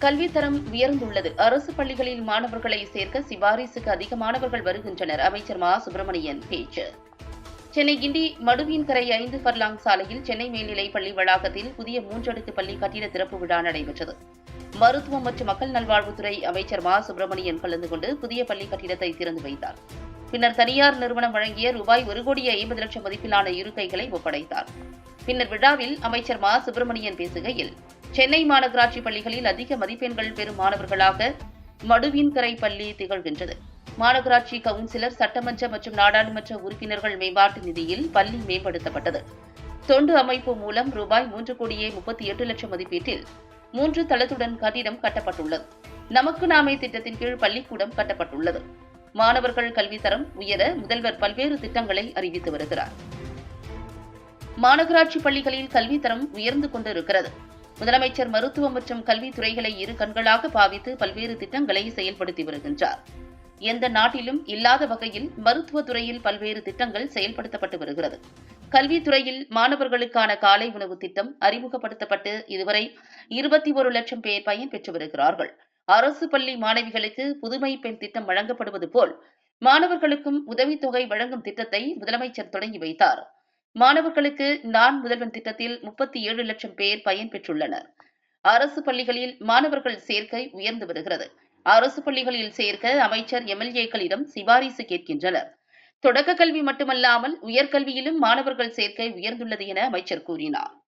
கல்வித்தரம் உயர்ந்துள்ளது. அரசு பள்ளிகளில் மாணவர்களை சேர்க்க சிபாரிசுக்கு அதிக மாணவர்கள் வருகின்றனர். அமைச்சர் மா. சுப்பிரமணியன் பேச்சு. சென்னை கிண்டி மடுவின்கரை ஐந்து பர்லாங் சாலையில் சென்னை மேல்நிலைப் பள்ளி வளாகத்தில் புதிய மூன்றடுக்கு பள்ளி கட்டிட திறப்பு விழா நடைபெற்றது. மருத்துவம் மற்றும் மக்கள் நல்வாழ்வுத்துறை அமைச்சர் மா. சுப்பிரமணியன் கலந்து கொண்டு புதிய பள்ளி கட்டிடத்தை திறந்து வைத்தார். பின்னர் தனியார் நிறுவனம் வழங்கிய ரூபாய் ஒரு கோடியே ஐம்பது லட்சம் மதிப்பிலான இருக்கைகளை ஒப்படைத்தார். பின்னர் விழாவில் அமைச்சர் மா. சுப்பிரமணியன் பேசுகையில் சென்னை மாநகராட்சி பள்ளிகளில் அதிக மதிப்பெண்கள் பெறும் மாணவர்களாக மடுவின்கரை பள்ளி திகழ்கின்றது. மாநகராட்சி கவுன்சிலர் சட்டமன்ற மற்றும் நாடாளுமன்ற உறுப்பினர்கள் மேம்பாட்டு நிதியில் பள்ளி மேம்படுத்தப்பட்டது. தொண்டு அமைப்பு மூலம் ரூபாய் மூன்று கோடியே முப்பத்தி எட்டு லட்சம் மதிப்பீட்டில் மூன்று தளத்துடன் கட்டிடம் கட்டப்பட்டுள்ளது. நமக்கு நாமே திட்டத்தின் கீழ் பள்ளிக்கூடம் கட்டப்பட்டுள்ளது. மாணவர்கள் கல்வித்தரம் உயர முதல்வர் பல்வேறு திட்டங்களை அறிவித்து வருகிறார். மாநகராட்சி பள்ளிகளில் கல்வித்தரம் உயர்ந்து கொண்டிருக்கிறது. முதலமைச்சர் மருத்துவம் மற்றும் கல்வித்துறைகளை இரு கண்களாக பாவித்து பல்வேறு திட்டங்களை செயல்படுத்தி வருகின்றார். எந்த நாட்டிலும் இல்லாத வகையில் மருத்துவத்துறையில் பல்வேறு திட்டங்கள் செயல்படுத்தப்பட்டு வருகிறது. கல்வித்துறையில் மாணவர்களுக்கான காலை உணவு திட்டம் அறிமுகப்படுத்தப்பட்டு இதுவரை இருபத்தி ஒரு லட்சம் பேர் பயன் பெற்று வருகிறார்கள். அரசு பள்ளி மாணவிகளுக்கு புதுமை பெண் திட்டம் வழங்கப்படுவது போல் மாணவர்களுக்கும் உதவித்தொகை வழங்கும் திட்டத்தை முதலமைச்சர் தொடங்கி வைத்தார். மாணவர்களுக்கு நான் முதல்வன் திட்டத்தில் முப்பத்தி ஏழு லட்சம் பேர் பயன்பெற்றுள்ளனர் அரசு பள்ளிகளில் மாணவர்கள் சேர்க்கை உயர்ந்து வருகிறது. அரசு பள்ளிகளில் சேர்க்க அமைச்சர் எம்எல்ஏக்களிடம் சிபாரிசு கேட்கின்றனர். தொடக்க கல்வி மட்டுமல்லாமல் உயர்கல்வியிலும் மாணவர்கள் சேர்க்கை உயர்ந்துள்ளது என அமைச்சர் கூறினார்.